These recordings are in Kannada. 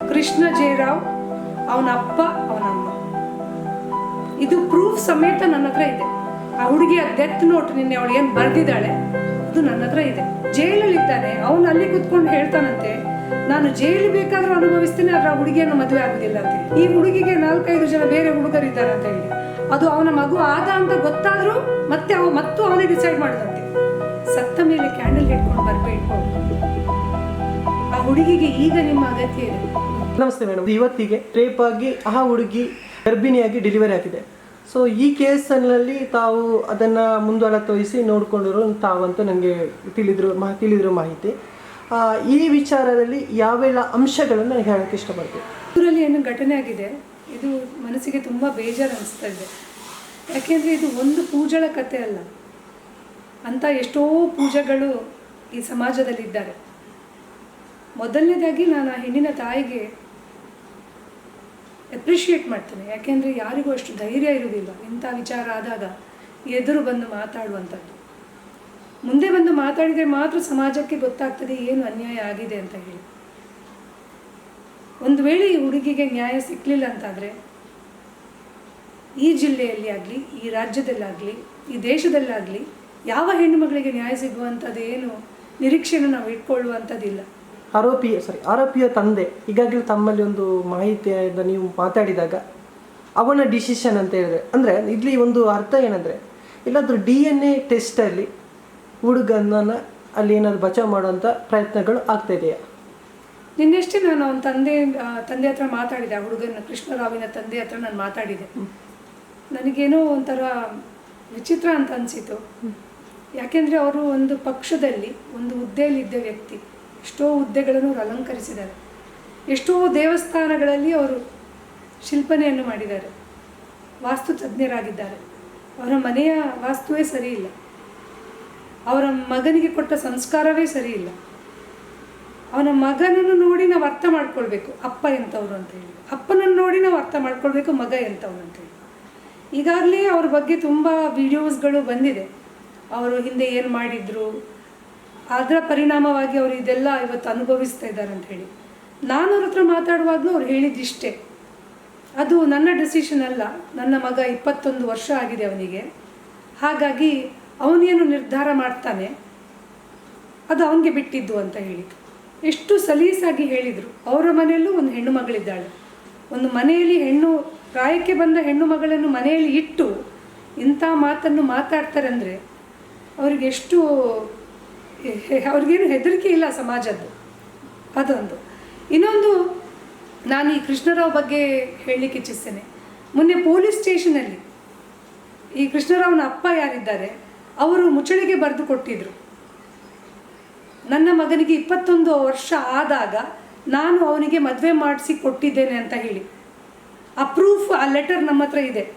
ಕೃಷ್ಣ ಜಯರಾವ್, ಅವನ ಅಪ್ಪ ಅವನಮ್ಮ ಇದು ಪ್ರೂಫ್ ಸಮೇತ ನನ್ನ ಹತ್ರ ಇದೆ. ಆ ಹುಡುಗಿಯ ಡೆತ್ ನೋಟ್ ನಿನ್ನೆ ಅವಳು ಏನು ಬರೆದಿದ್ದಾಳೆ, ಅದು ನನ್ನ ಹತ್ರ ಇದೆ. ಜೈಲಲ್ಲಿದ್ದಾನೆ ಅವನು ಅಲ್ಲಿ ಕುತ್ಕೊಂಡು ಹೇಳ್ತಾನಂತೆ, ನಾನು ಜೈಲು ಬೇಕಾದ್ರೂ ಅನುಭವಿಸ್ತೀನಿ, ಆದ್ರೆ ಆ ಹುಡುಗಿಯನ್ನು ಮದುವೆ ಆಗುದಿಲ್ಲ ಅಂತ ಈ ಹುಡುಗಿಗೆ ನಾಲ್ಕೈದು ಜನ ಬೇರೆ ಹುಡುಗರಿದ್ದಾರೆ ಅಂತ ಹೇಳಿ. ಅದು ಅವನ ಮಗು ಆದ ಅಂತ ಗೊತ್ತಾದ್ರೂ ಮತ್ತೆ ಅವ ಮತ್ತು ಅವನೇ ಡಿಸೈಡ್ ಮಾಡಿದಂತೆ. ಸತ್ತ ಮೇಲೆ ಕ್ಯಾಂಡಲ್ ಹಿಡ್ಕೊಂಡು ಬರಬೇಕು. ಆ ಹುಡುಗಿಗೆ ಈಗ ನಿಮ್ಮ ಅಗತ್ಯ ಇದೆ. ನಮಸ್ತೆ ಮೇಡಮ್ ಇವತ್ತಿಗೆ ರೇಪ್ ಆಗಿ, ಆ ಹುಡುಗಿ ಗರ್ಭಿಣಿಯಾಗಿ ಡೆಲಿವರಿ ಆಗಿದೆ ಸೊ ಈ ಕೇಸಲ್ಲಿ ತಾವು ಅದನ್ನು ಮುಂದಾಳತ್ವ ತೋರಿಸಿ ನೋಡ್ಕೊಂಡಿರೋ ತಾವಂತ ನನಗೆ ತಿಳಿದ್ರು ಮಾ, ತಿಳಿದಿರೋ ಮಾಹಿತಿ. ಈ ವಿಚಾರದಲ್ಲಿ ಯಾವೆಲ್ಲ ಅಂಶಗಳನ್ನು ನನಗೆ ಹೇಳೋಕ್ಕೆ ಇಷ್ಟಪಡ್ತೀನಿ? ಊರಲ್ಲಿ ಏನು ಘಟನೆ ಆಗಿದೆ. ಇದು ಮನಸ್ಸಿಗೆ ತುಂಬ ಬೇಜಾರು ಅನಿಸ್ತಾ ಇದೆ. ಯಾಕೆಂದರೆ ಇದು ಒಂದು ಪೂಜಳ ಕಥೆ ಅಲ್ಲ. ಅಂತ ಎಷ್ಟೋ ಪೂಜೆಗಳು ಈ ಸಮಾಜದಲ್ಲಿದ್ದಾರೆ. ಮೊದಲನೇದಾಗಿ ನಾನು ಆ ಹೆಣ್ಣಿನ ತಾಯಿಗೆ ಅಪ್ರಿಷಿಯೇಟ್ ಮಾಡ್ತೇನೆ. ಯಾಕೆಂದರೆ ಯಾರಿಗೂ ಅಷ್ಟು ಧೈರ್ಯ ಇರುವುದಿಲ್ಲ. ಇಂಥ ವಿಚಾರ ಆದಾಗ ಎದುರು ಬಂದು ಮಾತಾಡುವಂಥದ್ದು. ಮುಂದೆ ಬಂದು ಮಾತಾಡಿದರೆ ಮಾತ್ರ ಸಮಾಜಕ್ಕೆ ಗೊತ್ತಾಗ್ತದೆ ಏನು ಅನ್ಯಾಯ ಆಗಿದೆ ಅಂತ ಹೇಳಿ. ಒಂದು ವೇಳೆ ಈ ಹುಡುಗಿಗೆ ನ್ಯಾಯ ಸಿಕ್ಕಲಿಲ್ಲ ಅಂತಾದರೆ, ಈ ಜಿಲ್ಲೆಯಲ್ಲಿ ಆಗಲಿ ಈ ರಾಜ್ಯದಲ್ಲಾಗಲಿ, ಈ ದೇಶದಲ್ಲಾಗಲಿ ಯಾವ ಹೆಣ್ಣು ಮಗಳಿಗೆ ನ್ಯಾಯ ಸಿಗುವಂಥದ್ದು ಏನು ನಿರೀಕ್ಷೆಯನ್ನು ನಾವು ಇಟ್ಕೊಳ್ಳುವಂಥದ್ದಿಲ್ಲ. ಆರೋಪಿ ಸಾರಿ ಆರೋಪಿಯ ತಂದೆ ಈಗಾಗಲೇ ತಮ್ಮಲ್ಲಿ ಒಂದು ಮಾಹಿತಿಯಿಂದ ನೀವು ಮಾತಾಡಿದಾಗ ಅವನ ಡಿಸಿಷನ್ ಅಂತ ಹೇಳಿದ್ರೆ ಅಂದರೆ ಇಲ್ಲಿ ಒಂದು ಅರ್ಥ ಏನಂದರೆ ಇಲ್ಲಾದರೂ ಡಿ ಎನ್ ಎ ಟೆಸ್ಟಲ್ಲಿ ಹುಡುಗನನ್ನು ಅಲ್ಲಿ ಏನಾದರೂ ಬಚಾವ್ ಮಾಡುವಂಥ ಪ್ರಯತ್ನಗಳು ಆಗ್ತಾಯಿದೆಯಾ ನಿನ್ನೆಷ್ಟೇ ನಾನು ಅವನ ತಂದೆ ತಂದೆ ಹತ್ರ ಮಾತಾಡಿದೆ ಆ ಹುಡುಗನ ಕೃಷ್ಣರಾವಿನ ತಂದೆ ಹತ್ರ ನಾನು ಮಾತಾಡಿದೆ. ನನಗೇನೋ ಒಂಥರ ವಿಚಿತ್ರ ಅಂತ ಅನಿಸಿತು. ಯಾಕೆಂದರೆ ಅವರು ಒಂದು ಪಕ್ಷದಲ್ಲಿ ಒಂದು ಹುದ್ದೆಯಲ್ಲಿದ್ದ ವ್ಯಕ್ತಿ ಎಷ್ಟೋ ಹುದ್ದೆಗಳನ್ನು ಅವರು ಅಲಂಕರಿಸಿದ್ದಾರೆ. ಎಷ್ಟೋ ದೇವಸ್ಥಾನಗಳಲ್ಲಿ ಅವರು ಶಿಲ್ಪನೆಯನ್ನು ಮಾಡಿದ್ದಾರೆ. ವಾಸ್ತು ತಜ್ಞರಾಗಿದ್ದಾರೆ. ಅವರ ಮನೆಯ ವಾಸ್ತುವೇ ಸರಿಯಿಲ್ಲ. ಅವರ ಮಗನಿಗೆ ಕೊಟ್ಟ ಸಂಸ್ಕಾರವೇ ಸರಿಯಿಲ್ಲ. ಅವನ ಮಗನನ್ನು ನೋಡಿ ನಾವು ಅರ್ಥ ಮಾಡ್ಕೊಳ್ಬೇಕು. ಅಪ್ಪ ಎಂಥವ್ರು ಅಂತ ಹೇಳಿ. ಅಪ್ಪನನ್ನು ನೋಡಿ ನಾವು ಅರ್ಥ ಮಾಡ್ಕೊಳ್ಬೇಕು, ಮಗ ಎಂಥವ್ರು ಅಂತ ಹೇಳಿ. ಈಗಾಗಲೇ ಅವ್ರ ಬಗ್ಗೆ ತುಂಬ ವಿಡಿಯೋಸ್ಗಳು ಬಂದಿದೆ. ಅವರು ಹಿಂದೆ ಏನು ಮಾಡಿದ್ರು? ಅದರ ಪರಿಣಾಮವಾಗಿ ಅವರು ಇದೆಲ್ಲ ಇವತ್ತು ಅನುಭವಿಸ್ತಾ ಇದ್ದಾರೆ ಅಂತ ಹೇಳಿ. ನಾನು ಅವ್ರ ಹತ್ರ ಮಾತಾಡುವಾಗಲೂ ಅವ್ರು ಹೇಳಿದ್ದಿಷ್ಟೇ ಅದು ನನ್ನ ಡೆಸಿಷನ್ ಅಲ್ಲ. ನನ್ನ ಮಗ ಇಪ್ಪತ್ತೊಂದು ವರ್ಷ ಆಗಿದೆ ಅವನಿಗೆ. ಹಾಗಾಗಿ ಅವನೇನು ನಿರ್ಧಾರ ಮಾಡ್ತಾನೆ, ಅದು ಅವನಿಗೆ ಬಿಟ್ಟಿದ್ದು ಅಂತ ಹೇಳಿ. ಎಷ್ಟು ಸಲೀಸಾಗಿ ಹೇಳಿದರು. ಅವರ ಮನೆಯಲ್ಲೂ ಒಂದು ಹೆಣ್ಣು ಮಗಳಿದ್ದಾಳೆ. ಒಂದು ಮನೆಯಲ್ಲಿ ಹೆಣ್ಣು, ಪ್ರಾಯಕ್ಕೆ ಬಂದ ಹೆಣ್ಣು ಮಗಳನ್ನು ಮನೆಯಲ್ಲಿ ಇಟ್ಟು ಇಂಥ ಮಾತನ್ನು ಮಾತಾಡ್ತಾರೆ ಅಂದರೆ, ಅವ್ರಿಗೆ ಎಷ್ಟು ಅವ್ರಿಗೇನು ಹೆದರಿಕೆ ಇಲ್ಲ ಸಮಾಜದ್ದು. ಅದೊಂದು. ಇನ್ನೊಂದು, ನಾನು ಈ ಕೃಷ್ಣರಾವ್ ಬಗ್ಗೆ ಹೇಳಲಿಕ್ಕೆ ಇಚ್ಛಿಸ್ತೇನೆ. ಮೊನ್ನೆ ಪೊಲೀಸ್ ಸ್ಟೇಷನಲ್ಲಿ ಈ ಕೃಷ್ಣರಾವ್ನ ಅಪ್ಪ ಯಾರಿದ್ದಾರೆ, ಅವರು ಮುಚ್ಚಳಿಗೆ ಬರೆದು ಕೊಟ್ಟಿದ್ರು. ನನ್ನ ಮಗನಿಗೆ ಇಪ್ಪತ್ತೊಂದು ವರ್ಷ ಆದಾಗ ನಾನು ಅವನಿಗೆ ಮದುವೆ ಮಾಡಿಸಿ ಕೊಟ್ಟಿದ್ದೇನೆ ಅಂತ ಹೇಳಿ. ಆ ಪ್ರೂಫ್ ಆ ಲೆಟರ್ ನಮ್ಮ ಹತ್ರ ಇದೆ.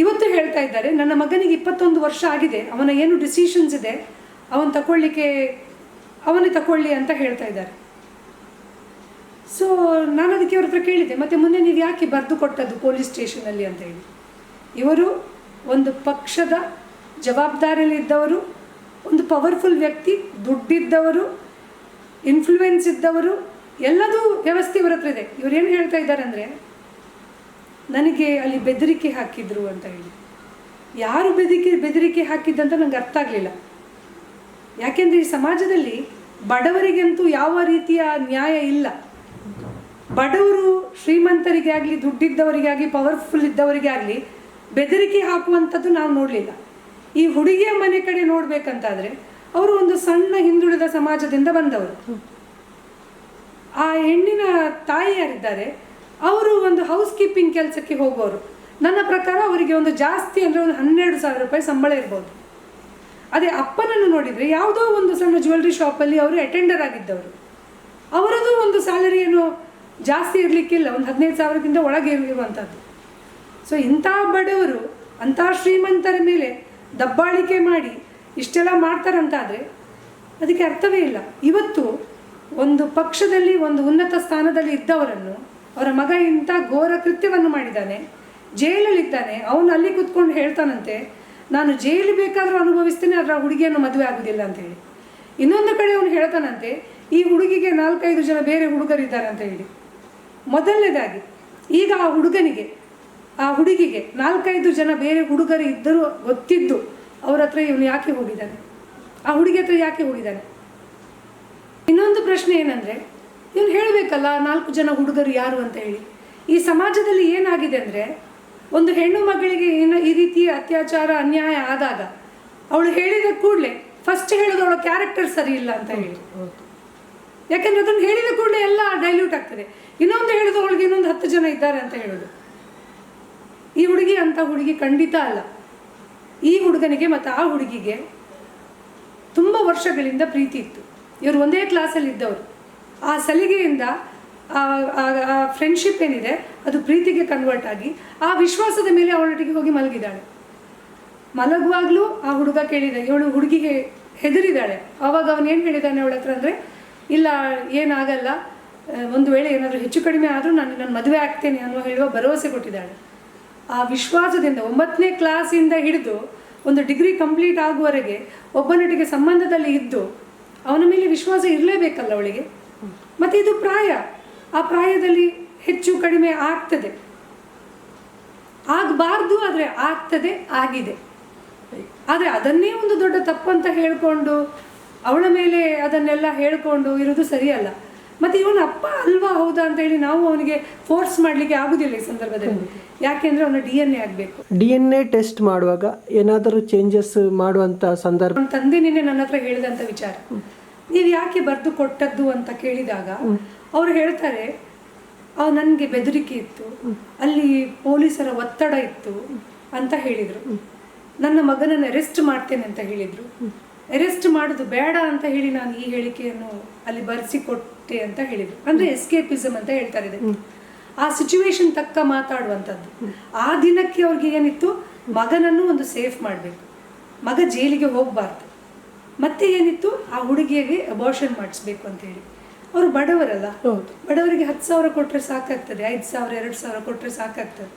ಇವತ್ತು ಹೇಳ್ತಾ ಇದ್ದಾರೆ, ನನ್ನ ಮಗನಿಗೆ ಇಪ್ಪತ್ತೊಂದು ವರ್ಷ ಆಗಿದೆ, ಅವನ ಏನು ಡಿಸಿಷನ್ಸ್ ಇದೆ, ಅವನು ತಗೊಳ್ಳಿಕ್ಕೆ ಅವನೇ ತಗೊಳ್ಳಿ ಅಂತ ಹೇಳ್ತಾ ಇದ್ದಾರೆ. ಸೊ ನಾನು ಅದಕ್ಕೆ ಅವ್ರ ಹತ್ರ ಕೇಳಿದೆ ಮತ್ತೆ ಮುಂದೆ ನೀವು ಯಾಕೆ ಬರೆದು ಕೊಟ್ಟದ್ದು ಪೊಲೀಸ್ ಸ್ಟೇಷನಲ್ಲಿ ಅಂತ ಹೇಳಿ. ಇವರು ಒಂದು ಪಕ್ಷದ ಜವಾಬ್ದಾರಿಯಲ್ಲಿದ್ದವರು ಒಂದು ಪವರ್ಫುಲ್ ವ್ಯಕ್ತಿ, ದುಡ್ಡಿದ್ದವರು ಇನ್ಫ್ಲೂಯೆನ್ಸ್ ಇದ್ದವರು, ಎಲ್ಲದೂ ವ್ಯವಸ್ಥೆ ಇವರ ಹತ್ರ ಇದೆ. ಇವ್ರು ಏನು ಹೇಳ್ತಾ ಇದ್ದಾರೆ ಅಂದರೆ ನನಗೆ ಅಲ್ಲಿ ಬೆದರಿಕೆ ಹಾಕಿದ್ರು ಅಂತ ಹೇಳಿ. ಯಾರು ಬೆದರಿಕೆ ಬೆದರಿಕೆ ಹಾಕಿದ್ದಂತ ನಂಗೆ ಅರ್ಥ ಆಗಲಿಲ್ಲ. ಯಾಕೆಂದರೆ ಈ ಸಮಾಜದಲ್ಲಿ ಬಡವರಿಗಂತೂ ಯಾವ ರೀತಿಯ ನ್ಯಾಯ ಇಲ್ಲ. ಬಡವರು ಶ್ರೀಮಂತರಿಗೆ ಆಗಲಿ ದುಡ್ಡಿದ್ದವರಿಗೆ ಆಗಲಿ ಪವರ್ಫುಲ್ ಇದ್ದವರಿಗೆ ಆಗಲಿ ಬೆದರಿಕೆ ಹಾಕುವಂಥದ್ದು ನಾವು ನೋಡಲಿಲ್ಲ. ಈ ಹುಡುಗಿಯ ಮನೆ ಕಡೆ ನೋಡಬೇಕಂತಾದರೆ ಅವರು ಒಂದು ಸಣ್ಣ ಹಿಂದುಳಿದ ಸಮಾಜದಿಂದ ಬಂದವರು. ಆ ಹೆಣ್ಣಿನ ತಾಯಿ ಯಾರಿದ್ದಾರೆ ಅವರು ಒಂದು ಹೌಸ್ ಕೀಪಿಂಗ್ ಕೆಲಸಕ್ಕೆ ಹೋಗೋರು. ನನ್ನ ಪ್ರಕಾರ ಅವರಿಗೆ ಒಂದು ಜಾಸ್ತಿ ಅಂದರೆ ಒಂದು ಹನ್ನೆರಡು ಸಾವಿರ ರೂಪಾಯಿ ಸಂಬಳ ಇರ್ಬೋದು. ಅದೇ ಅಪ್ಪನನ್ನು ನೋಡಿದರೆ ಯಾವುದೋ ಒಂದು ಸಣ್ಣ ಜ್ಯುವೆಲ್ರಿ ಶಾಪಲ್ಲಿ ಅವರು ಅಟೆಂಡರ್ ಆಗಿದ್ದವರು. ಅವರದು ಒಂದು ಸ್ಯಾಲರಿ ಏನು ಜಾಸ್ತಿ ಇರಲಿಕ್ಕಿಲ್ಲ, ಒಂದು ಹದಿನೈದು ಸಾವಿರಕ್ಕಿಂತ ಒಳಗೆ ಇರುವಂಥದ್ದು ಸೊ ಇಂಥ ಬಡವರು, ಅಂಥ ಶ್ರೀಮಂತರ ಮೇಲೆ ದಬ್ಬಾಳಿಕೆ ಮಾಡಿ ಇಷ್ಟೆಲ್ಲ ಮಾಡ್ತಾರಂತಾದರೆ ಅದಕ್ಕೆ ಅರ್ಥವೇ ಇಲ್ಲ. ಇವತ್ತು ಒಂದು ಪಕ್ಷದಲ್ಲಿ, ಒಂದು ಉನ್ನತ ಸ್ಥಾನದಲ್ಲಿ ಇದ್ದವರನ್ನು ಅವರ ಮಗ ಇಂಥ ಘೋರ ಕೃತ್ಯವನ್ನು ಮಾಡಿದ್ದಾನೆ ಜೈಲಲ್ಲಿದ್ದಾನೆ ಅವನು ಅಲ್ಲಿ ಕೂತ್ಕೊಂಡು ಹೇಳ್ತಾನಂತೆ, ನಾನು ಜೈಲು ಬೇಕಾದರೂ ಅನುಭವಿಸ್ತೇನೆ, ಆದರೆ ಆ ಹುಡುಗಿಯನ್ನು ಮದುವೆ ಆಗೋದಿಲ್ಲ ಅಂತ ಹೇಳಿ. ಇನ್ನೊಂದು ಕಡೆ ಅವನು ಹೇಳ್ತಾನಂತೆ, ಈ ಹುಡುಗಿಗೆ ನಾಲ್ಕೈದು ಜನ ಬೇರೆ ಹುಡುಗರಿದ್ದಾರೆ ಅಂತ ಹೇಳಿ. ಮೊದಲನೇದಾಗಿ, ಈಗ ಆ ಹುಡುಗನಿಗೆ, ಆ ಹುಡುಗಿಗೆ ನಾಲ್ಕೈದು ಜನ ಬೇರೆ ಹುಡುಗರು ಇದ್ದರೂ ಗೊತ್ತಿದ್ದು ಅವ್ರ ಹತ್ರ ಇವನು ಯಾಕೆ ಹೋಗಿದ್ದಾನೆ? ಆ ಹುಡುಗಿ ಹತ್ರ ಯಾಕೆ ಹೋಗಿದ್ದಾನೆ? ಇನ್ನೊಂದು ಪ್ರಶ್ನೆ ಏನಂದ್ರೆ ಇವನು ಹೇಳಬೇಕಲ್ಲ ನಾಲ್ಕು ಜನ ಹುಡುಗರು ಯಾರು ಅಂತ ಹೇಳಿ. ಈ ಸಮಾಜದಲ್ಲಿ ಏನಾಗಿದೆ ಅಂದರೆ ಒಂದು ಹೆಣ್ಣು ಮಗಳಿಗೆ ಏನು ಈ ರೀತಿ ಅತ್ಯಾಚಾರ ಅನ್ಯಾಯ ಆದಾಗ ಅವಳು ಹೇಳಿದ ಕೂಡಲೇ ಫಸ್ಟ್ ಹೇಳೋದು ಅವಳ ಕ್ಯಾರೆಕ್ಟರ್ ಸರಿ ಇಲ್ಲ ಅಂತ ಹೇಳಿ. ಯಾಕಂದ್ರೆ ಅದನ್ನು ಹೇಳಿದ ಕೂಡಲೇ ಎಲ್ಲ ಡೈಲ್ಯೂಟ್ ಆಗ್ತದೆ. ಇನ್ನೊಂದು ಹೇಳಿದ ಅವಳಿಗೆ ಇನ್ನೊಂದು ಹತ್ತು ಜನ ಇದ್ದಾರೆ ಅಂತ ಹೇಳೋದು. ಈ ಹುಡುಗಿ ಅಂತ ಹುಡುಗಿ ಖಂಡಿತ ಅಲ್ಲ. ಈ ಹುಡುಗನಿಗೆ ಮತ್ತು ಆ ಹುಡುಗಿಗೆ ತುಂಬ ವರ್ಷಗಳಿಂದ ಪ್ರೀತಿ ಇತ್ತು. ಇವರು ಒಂದೇ ಕ್ಲಾಸಲ್ಲಿ ಇದ್ದವರು. ಆ ಸಲಿಗೆಯಿಂದ ಆ ಫ್ರೆಂಡ್ಶಿಪ್ ಏನಿದೆ, ಅದು ಪ್ರೀತಿಗೆ ಕನ್ವರ್ಟ್ ಆಗಿ ಆ ವಿಶ್ವಾಸದ ಮೇಲೆ ಅವಳೊಟ್ಟಿಗೆ ಹೋಗಿ ಮಲಗಿದ್ದಾಳೆ. ಮಲಗುವಾಗಲೂ ಆ ಹುಡುಗ ಕೇಳಿದ, ಇವಳು ಹುಡುಗಿಗೆ ಹೆದರಿದ್ದಾಳೆ. ಅವಾಗ ಅವನು ಏನು ಹೇಳಿದ್ದಾನೆ ಅವಳ ಹತ್ರ ಅಂದರೆ, ಇಲ್ಲ, ಏನಾಗಲ್ಲ ಒಂದು ವೇಳೆ ಏನಾದರೂ ಹೆಚ್ಚು ಕಡಿಮೆ ಆದರೂ ನಾನು ನನ್ನ ಮದುವೆ ಆಗ್ತೇನೆ ಅನ್ನೋ ಹೇಳುವ ಭರವಸೆ ಕೊಟ್ಟಿದ್ದಾಳೆ. ಆ ವಿಶ್ವಾಸದಿಂದ ಒಂಬತ್ತನೇ ಕ್ಲಾಸಿಂದ ಹಿಡಿದು ಒಂದು ಡಿಗ್ರಿ ಕಂಪ್ಲೀಟ್ ಆಗುವವರೆಗೆ ಒಬ್ಬನೊಟ್ಟಿಗೆ ಸಂಬಂಧದಲ್ಲಿ ಇದ್ದು, ಅವನ ಮೇಲೆ ವಿಶ್ವಾಸ ಇರಲೇಬೇಕಲ್ಲ ಅವಳಿಗೆ? ಮತ್ತು ಇದು ಪ್ರಾಯ. ಆ ಪ್ರಾಯದಲ್ಲಿ ಹೆಚ್ಚು ಕಡಿಮೆ ಆಗ್ತದೆ. ಆಗಬಾರ್ದು ಆದರೆ ಆಗ್ತದೆ ಆಗಿದೆ. ಆದರೆ ಅದನ್ನೇ ಒಂದು ದೊಡ್ಡ ತಪ್ಪಂತ ಹೇಳಿಕೊಂಡು ಅವಳ ಮೇಲೆ ಅದನ್ನೆಲ್ಲ ಹೇಳಿಕೊಂಡು ಇರೋದು ಸರಿಯಲ್ಲ. ಮತ್ತು ಇವನ ಅಪ್ಪ ಅಲ್ವಾ ಹೌದಾ ಅಂತ ಹೇಳಿ ನಾವು ಅವನಿಗೆ ಫೋರ್ಸ್ ಮಾಡಲಿಕ್ಕೆ ಆಗುದಿಲ್ಲ ಈ ಸಂದರ್ಭದಲ್ಲಿ. ಯಾಕೆಂದ್ರೆ ಅವನ ಡಿ ಎನ್ ಎ ಆಗಬೇಕು. ಡಿ ಎನ್ ಎ ಟೆಸ್ಟ್ ಮಾಡುವಾಗ ಏನಾದರೂ ಚೇಂಜಸ್ ಮಾಡುವಂಥ ಸಂದರ್ಭ ತಂದೆ ನಿನ್ನೆ ನನ್ನ ಹತ್ರ ಹೇಳಿದಂಥ ವಿಚಾರ. ನೀವು ಯಾಕೆ ಬರೆದು ಕೊಟ್ಟದ್ದು ಅಂತ ಕೇಳಿದಾಗ ಅವರು ಹೇಳ್ತಾರೆ ನನಗೆ ಬೆದರಿಕೆ ಇತ್ತು ಅಲ್ಲಿ ಪೊಲೀಸರ ಒತ್ತಡ ಇತ್ತು ಅಂತ ಹೇಳಿದರು. ನನ್ನ ಮಗನನ್ನು ಅರೆಸ್ಟ್ ಮಾಡ್ತೇನೆ ಅಂತ ಹೇಳಿದರು. ಅರೆಸ್ಟ್ ಮಾಡೋದು ಬೇಡ ಅಂತ ಹೇಳಿ ನಾನು ಈ ಹೇಳಿಕೆಯನ್ನು ಅಲ್ಲಿ ಬರೆಸಿ ಕೊಟ್ಟೆ ಅಂತ ಹೇಳಿದರು. ಅಂದರೆ ಎಸ್ಕೇಪಿಸಮ್ ಅಂತ ಹೇಳ್ತಾರೆ ಇದಕ್ಕೆ. ಆ ಸಿಚುವೇಶನ್ ತಕ್ಕ ಮಾತಾಡುವಂಥದ್ದು. ಆ ದಿನಕ್ಕೆ ಅವ್ರಿಗೆ ಏನಿತ್ತು? ಮಗನನ್ನು ಒಂದು ಸೇಫ್ ಮಾಡಬೇಕು. ಮಗ ಜೈಲಿಗೆ ಹೋಗಬಾರ್ದು. ಮತ್ತೆ ಏನಿತ್ತು? ಆ ಹುಡುಗಿಗೆ ಅಬಾರ್ಷನ್ ಮಾಡಿಸ್ಬೇಕು ಅಂತ ಹೇಳಿ. ಅವರು ಬಡವರಲ್ಲ? ಹೌದು. ಬಡವರಿಗೆ ಹತ್ತು ಸಾವಿರ ಕೊಟ್ಟರೆ ಸಾಕಾಗ್ತದೆ ಐದು ಸಾವಿರ ಎರಡು ಸಾವಿರ ಕೊಟ್ಟರೆ ಸಾಕಾಗ್ತದೆ.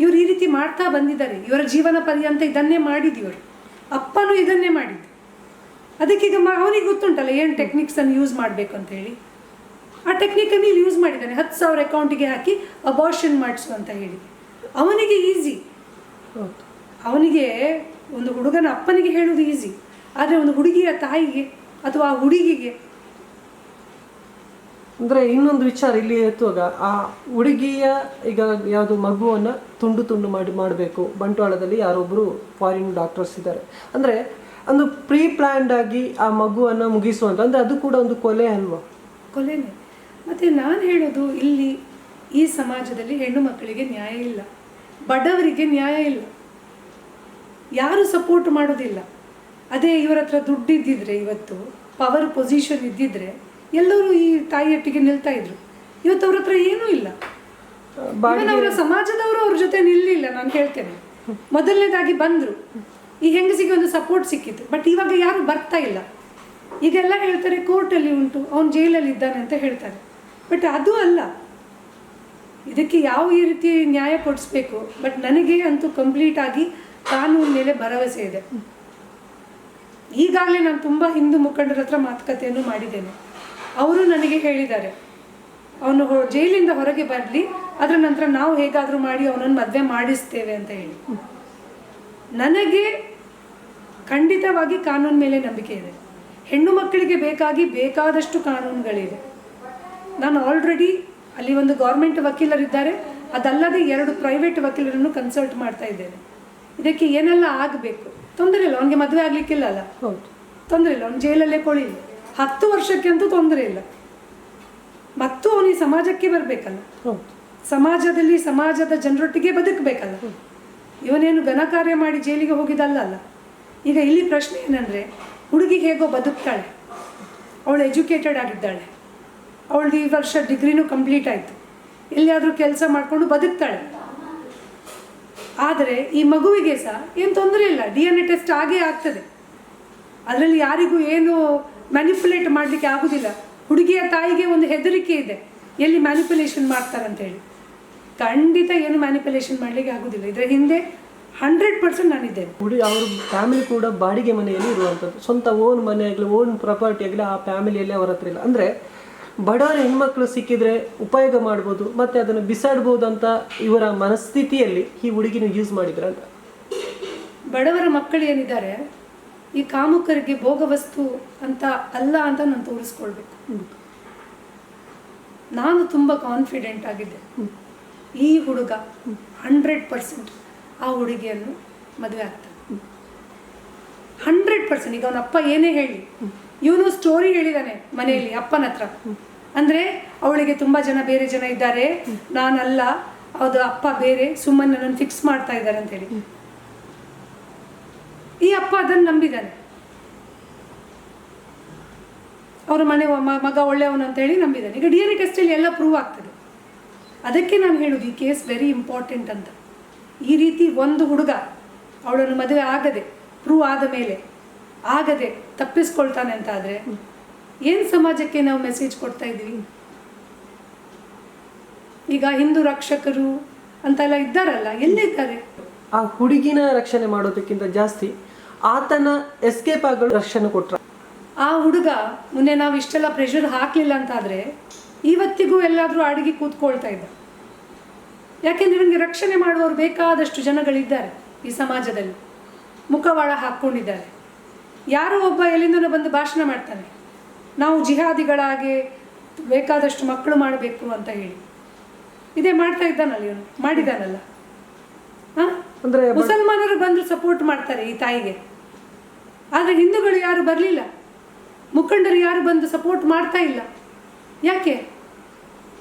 ಇವರು ಈ ರೀತಿ ಮಾಡ್ತಾ ಬಂದಿದ್ದಾರೆ. ಇವರ ಜೀವನ ಪರ್ಯಂತ ಇದನ್ನೇ ಮಾಡಿದಿವರು ಅಪ್ಪನೂ ಇದನ್ನೇ ಮಾಡಿದ್ದು. ಅದಕ್ಕೀಗ ಮ ಅವನಿಗೆ ಗೊತ್ತುಂಟಲ್ಲ ಏನು ಟೆಕ್ನಿಕ್ಸನ್ನು ಯೂಸ್ ಮಾಡಬೇಕು ಅಂತ ಹೇಳಿ? ಆ ಟೆಕ್ನಿಕನ್ನು ಇಲ್ಲಿ ಯೂಸ್ ಮಾಡಿದ್ದಾನೆ. ಹತ್ತು ಸಾವಿರ ಅಕೌಂಟಿಗೆ ಹಾಕಿ ಅಬಾರ್ಷನ್ ಮಾಡಿಸು ಅಂತ ಹೇಳಿ. ಅವನಿಗೆ ಈಸಿ ಹೌದು. ಅವನಿಗೆ ಒಂದು ಹುಡುಗನ ಅಪ್ಪನಿಗೆ ಹೇಳೋದು ಈಸಿ ಆದರೆ ಒಂದು ಹುಡುಗಿಯ ತಾಯಿಗೆ ಅಥವಾ ಆ ಹುಡುಗಿಗೆ ಅಂದರೆ ಇನ್ನೊಂದು ವಿಚಾರ ಇಲ್ಲಿ ಎತ್ತುವಾಗ ಆ ಹುಡುಗಿಯ ಈಗ ಯಾವುದು ಮಗುವನ್ನು ತುಂಡು ತುಂಡು ಮಾಡಿ ಮಾಡಬೇಕು. ಬಂಟ್ವಾಳದಲ್ಲಿ ಯಾರೊಬ್ಬರು ಫಾರಿನ್ ಡಾಕ್ಟರ್ಸ್ ಇದ್ದಾರೆ. ಅಂದರೆ ಒಂದು ಪ್ರೀ ಪ್ಲ್ಯಾಂಡ್ ಆಗಿ ಆ ಮಗುವನ್ನು ಮುಗಿಸುವಂಥ ಅಂದರೆ ಅದು ಕೂಡ ಒಂದು ಕೊಲೆ ಅಲ್ವಾ? ಕೊಲೆನೇ. ಮತ್ತು ನಾನು ಹೇಳೋದು ಇಲ್ಲಿ ಈ ಸಮಾಜದಲ್ಲಿ ಹೆಣ್ಣು ಮಕ್ಕಳಿಗೆ ನ್ಯಾಯ ಇಲ್ಲ. ಬಡವರಿಗೆ ನ್ಯಾಯ ಇಲ್ಲ. ಯಾರು ಸಪೋರ್ಟ್ ಮಾಡೋದಿಲ್ಲ. ಅದೇ ಇವರ ಹತ್ರ ದುಡ್ಡು ಇದ್ದಿದ್ರೆ ಇವತ್ತು ಪವರ್ ಪೊಸಿಷನ್ ಇದ್ದಿದ್ರೆ ಎಲ್ಲರೂ ಈ ತಾಯಿಯೊಟ್ಟಿಗೆ ನಿಲ್ತಾ ಇದ್ರು. ಇವತ್ತು ಅವ್ರ ಹತ್ರ ಏನೂ ಇಲ್ಲ. ಅವರ ಸಮಾಜದವರು ಅವ್ರ ಜೊತೆ ನಿಲ್ಲಿಲ್ಲ ನಾನು ಹೇಳ್ತೇನೆ. ಮೊದಲನೇದಾಗಿ ಬಂದರು. ಈ ಹೆಂಗಸಿಗೆ ಒಂದು ಸಪೋರ್ಟ್ ಸಿಕ್ಕಿತ್ತು. ಬಟ್ ಇವಾಗ ಯಾರು ಬರ್ತಾ ಇಲ್ಲ. ಈಗೆಲ್ಲ ಹೇಳ್ತಾರೆ ಕೋರ್ಟಲ್ಲಿ ಉಂಟು ಅವನು ಜೈಲಲ್ಲಿ ಇದ್ದಾನೆ ಅಂತ ಹೇಳ್ತಾರೆ. ಬಟ್ ಅದು ಅಲ್ಲ. ಇದಕ್ಕೆ ಯಾವ ಈ ರೀತಿ ನ್ಯಾಯ ಕೊಡಿಸ್ಬೇಕು? ಬಟ್ ನನಗೆ ಅಂತೂ ಕಂಪ್ಲೀಟ್ ಆಗಿ ಕಾನೂನು ಮೇಲೆ ಭರವಸೆ ಇದೆ. ಈಗಾಗಲೇ ನಾನು ತುಂಬ ಹಿಂದೂ ಮುಖಂಡರ ಹತ್ರ ಮಾತುಕತೆಯನ್ನು ಮಾಡಿದ್ದೇನೆ. ಅವರು ನನಗೆ ಹೇಳಿದ್ದಾರೆ, ಅವನು ಜೈಲಿಂದ ಹೊರಗೆ ಬರಲಿ, ಅದರ ನಂತರ ನಾವು ಹೇಗಾದರೂ ಮಾಡಿ ಅವನನ್ನು ಮದುವೆ ಮಾಡಿಸ್ತೇವೆ ಅಂತ ಹೇಳಿ. ನನಗೆ ಖಂಡಿತವಾಗಿ ಕಾನೂನು ಮೇಲೆ ನಂಬಿಕೆ ಇದೆ. ಹೆಣ್ಣು ಮಕ್ಕಳಿಗೆ ಬೇಕಾಗಿ ಬೇಕಾದಷ್ಟು ಕಾನೂನುಗಳಿವೆ ನಾನು ಆಲ್ರೆಡಿ ಅಲ್ಲಿ ಒಂದು ಗೌರ್ಮೆಂಟ್ ವಕೀಲರಿದ್ದಾರೆ, ಅದಲ್ಲದೆ ಎರಡು ಪ್ರೈವೇಟ್ ವಕೀಲರನ್ನು ಕನ್ಸಲ್ಟ್ ಮಾಡ್ತಾ ಇದ್ದೇನೆ. ಇದಕ್ಕೆ ಏನೆಲ್ಲ ಆಗಬೇಕು? ತೊಂದರೆ ಇಲ್ಲ ಅವನಿಗೆ ಮದುವೆ ಆಗಲಿಕ್ಕಿಲ್ಲ ಅಲ್ಲ. ಹೌದು. ತೊಂದರೆ ಇಲ್ಲ ಅವ್ನು ಜೈಲಲ್ಲೇ ಕೊಳಿ ಹತ್ತು ವರ್ಷಕ್ಕೆ ಅಂತೂ ತೊಂದರೆ ಇಲ್ಲ. ಮತ್ತು ಅವನಿಗೆ ಸಮಾಜಕ್ಕೆ ಬರಬೇಕಲ್ಲ. ಸಮಾಜದಲ್ಲಿ ಸಮಾಜದ ಜನರೊಟ್ಟಿಗೆ ಬದುಕಬೇಕಲ್ಲ. ಇವನೇನು ಘನ ಕಾರ್ಯ ಮಾಡಿ ಜೈಲಿಗೆ ಹೋಗಿದ್ದಲ್ಲ ಅಲ್ಲ. ಈಗ ಇಲ್ಲಿ ಪ್ರಶ್ನೆ ಏನಂದರೆ ಹುಡುಗಿ ಹೇಗೋ ಬದುಕ್ತಾಳೆ. ಅವಳು ಎಜುಕೇಟೆಡ್ ಆಗಿದ್ದಾಳೆ. ಅವಳದು ಈ ವರ್ಷ ಡಿಗ್ರಿನೂ ಕಂಪ್ಲೀಟ್ ಆಯಿತು. ಎಲ್ಲಿಯಾದರೂ ಕೆಲಸ ಮಾಡಿಕೊಂಡು ಬದುಕ್ತಾಳೆ. ಆದರೆ ಈ ಮಗುವಿಗೆ ಸಹ ಏನು ತೊಂದರೆ ಇಲ್ಲ. ಡಿ ಎನ್ ಎ ಟೆಸ್ಟ್ ಆಗೇ ಆಗ್ತದೆ. ಅದರಲ್ಲಿ ಯಾರಿಗೂ ಏನು ಮ್ಯಾನಿಪ್ಯುಲೇಟ್ ಮಾಡಲಿಕ್ಕೆ ಆಗೋದಿಲ್ಲ. ಹುಡುಗಿಯ ತಾಯಿಗೆ ಒಂದು ಹೆದರಿಕೆ ಇದೆ. ಎಲ್ಲಿ ಮ್ಯಾನಿಪುಲೇಷನ್ ಮಾಡ್ತಾರಂತೇಳಿ. ಖಂಡಿತ ಏನು ಮ್ಯಾನಿಪುಲೇಷನ್ ಮಾಡಲಿಕ್ಕೆ ಆಗೋದಿಲ್ಲ. ಇದರ ಹಿಂದೆ ಹಂಡ್ರೆಡ್ ಪರ್ಸೆಂಟ್ ನಾನಿದ್ದೇನೆ. ಹುಡುಗಿ ಅವ್ರ ಫ್ಯಾಮಿಲಿ ಕೂಡ ಬಾಡಿಗೆ ಮನೆಯಲ್ಲಿ ಇರುವಂಥದ್ದು ಸ್ವಂತ ಓನ್ ಮನೆ ಓನ್ ಪ್ರಾಪರ್ಟಿ ಆಗಲಿ, ಆ ಫ್ಯಾಮಿಲಿಯಲ್ಲಿ ಅವರ ಹತ್ರ ಇಲ್ಲ. ಅಂದರೆ ಬಡವರ ಹೆಣ್ಮಕ್ಳು ಸಿಕ್ಕಿದ್ರೆ ಉಪಯೋಗ ಮಾಡ್ಬೋದು, ಮತ್ತು ಅದನ್ನು ಬಿಸಾಡ್ಬೋದು ಅಂತ ಇವರ ಮನಸ್ಥಿತಿಯಲ್ಲಿ ಈ ಹುಡುಗಿನ ಯೂಸ್ ಮಾಡಿದ್ರ ಅಂತ ಬಡವರ ಮಕ್ಕಳು ಏನಿದ್ದಾರೆ, ಈ ಕಾಮುಕರಿಗೆ ಭೋಗ ವಸ್ತು ಅಂತ ಅಲ್ಲ ಅಂತ ನಾನು ತೋರಿಸ್ಕೊಳ್ಬೇಕು. ನಾನು ತುಂಬ ಕಾನ್ಫಿಡೆಂಟ್ ಆಗಿದ್ದೆ. ಈ ಹುಡುಗ ಹಂಡ್ರೆಡ್ ಪರ್ಸೆಂಟ್ ಆ ಹುಡುಗಿಯನ್ನು ಮದುವೆ ಆಗ್ತಾನೆ. ಹಂಡ್ರೆಡ್ ಪರ್ಸೆಂಟ್ ಈಗ ಅವನಪ್ಪ ಏನೇ ಹೇಳಿ ಇವನು ಸ್ಟೋರಿ ಹೇಳಿದಾನೆ ಮನೆಯಲ್ಲಿ, ಅಪ್ಪನ ಹತ್ರ. ಅಂದ್ರೆ ಅವಳಿಗೆ ತುಂಬಾ ಜನ ಬೇರೆ ಜನ ಇದ್ದಾರೆ. ನಾನಲ್ಲ, ಅದು ಅಪ್ಪ ಬೇರೆ, ಸುಮ್ಮನೆ ನನ್ನ ಫಿಕ್ಸ್ ಮಾಡ್ತಾ ಇದ್ದಾರೆ ಅಂತ ಹೇಳಿ ಈ ಅಪ್ಪ ಅದನ್ನು ನಂಬಿದ್ದಾನೆ ಅವರ ಮನೆ ಮಗ ಒಳ್ಳೆಯವನು ಅಂತ ಹೇಳಿ ನಂಬಿದ್ದಾನೆ ಈಗ ಡಿ ಎನ್ ಎ ಟೆಸ್ಟಲ್ಲಿ ಎಲ್ಲ ಪ್ರೂವ್ ಆಗ್ತದೆ. ಅದಕ್ಕೆ ನಾನು ಹೇಳೋದು, ಈ ಕೇಸ್ ವೆರಿ ಇಂಪಾರ್ಟೆಂಟ್ ಅಂತ. ಈ ರೀತಿ ಒಂದು ಹುಡುಗ, ಅವಳನ್ನು ಮದುವೆ ಆಗದೆ ಪ್ರೂವ್ ಆದ ಮೇಲೆ, ಆಗದೆ ತಪ್ಪಿಸ್ಕೊಳ್ತಾನೆ ಅಂತ ಆದರೆ ಏನು ಸಮಾಜಕ್ಕೆ ನಾವು ಮೆಸೇಜ್ ಕೊಡ್ತಾ ಇದ್ದೀವಿ? ಈಗ ಹಿಂದೂ ರಕ್ಷಕರು ಅಂತೆಲ್ಲ ಇದ್ದಾರಲ್ಲ ಎಲ್ಲಿದ್ದಾರೆ? ಆ ಹುಡುಗಿನ ರಕ್ಷಣೆ ಮಾಡೋದಕ್ಕಿಂತ ಜಾಸ್ತಿ ಆತನ ಎಸ್ಕೇಪ್ ಆಗಲು ರಕ್ಷಣೆ ಕೊಟ್ರ. ಆ ಹುಡುಗ ಮೊನ್ನೆ ನಾವು ಇಷ್ಟೆಲ್ಲ ಪ್ರೆಷರ್ ಹಾಕಲಿಲ್ಲ ಅಂತಾದರೆ ಇವತ್ತಿಗೂ ಎಲ್ಲಾದರೂ ಅಡುಗೆ ಕೂತ್ಕೊಳ್ತಾ ಇದ್ದ. ಯಾಕೆಂದ್ರೆ ನನಗೆ ರಕ್ಷಣೆ ಮಾಡುವವರು ಬೇಕಾದಷ್ಟು ಜನಗಳಿದ್ದಾರೆ ಈ ಸಮಾಜದಲ್ಲಿ. ಮುಖವಾಡ ಹಾಕ್ಕೊಂಡಿದ್ದಾರೆ. ಯಾರೋ ಒಬ್ಬ ಎಲ್ಲಿಂದನೋ ಬಂದು ಭಾಷಣ ಮಾಡ್ತಾನೆ. ನಾವು ಜಿಹಾದಿಗಳಾಗಿ ಬೇಕಾದಷ್ಟು ಮಕ್ಕಳು ಮಾಡಬೇಕು ಅಂತ ಹೇಳಿ. ಇದೇ ಮಾಡ್ತಾ ಇದ್ದಾನಲ್ಲ ಇವನು. ಮಾಡಿದಾನಲ್ಲ. ಅಂದ್ರೆ ಮುಸಲ್ಮಾನರು ಬಂದು ಸಪೋರ್ಟ್ ಮಾಡ್ತಾರೆ ಈ ತಾಯಿಗೆ. ಆದರೆ ಹಿಂದೂಗಳು ಯಾರು ಬರಲಿಲ್ಲ. ಮುಖಂಡರು ಯಾರು ಬಂದು ಸಪೋರ್ಟ್ ಮಾಡ್ತಾ ಇಲ್ಲ. ಯಾಕೆ?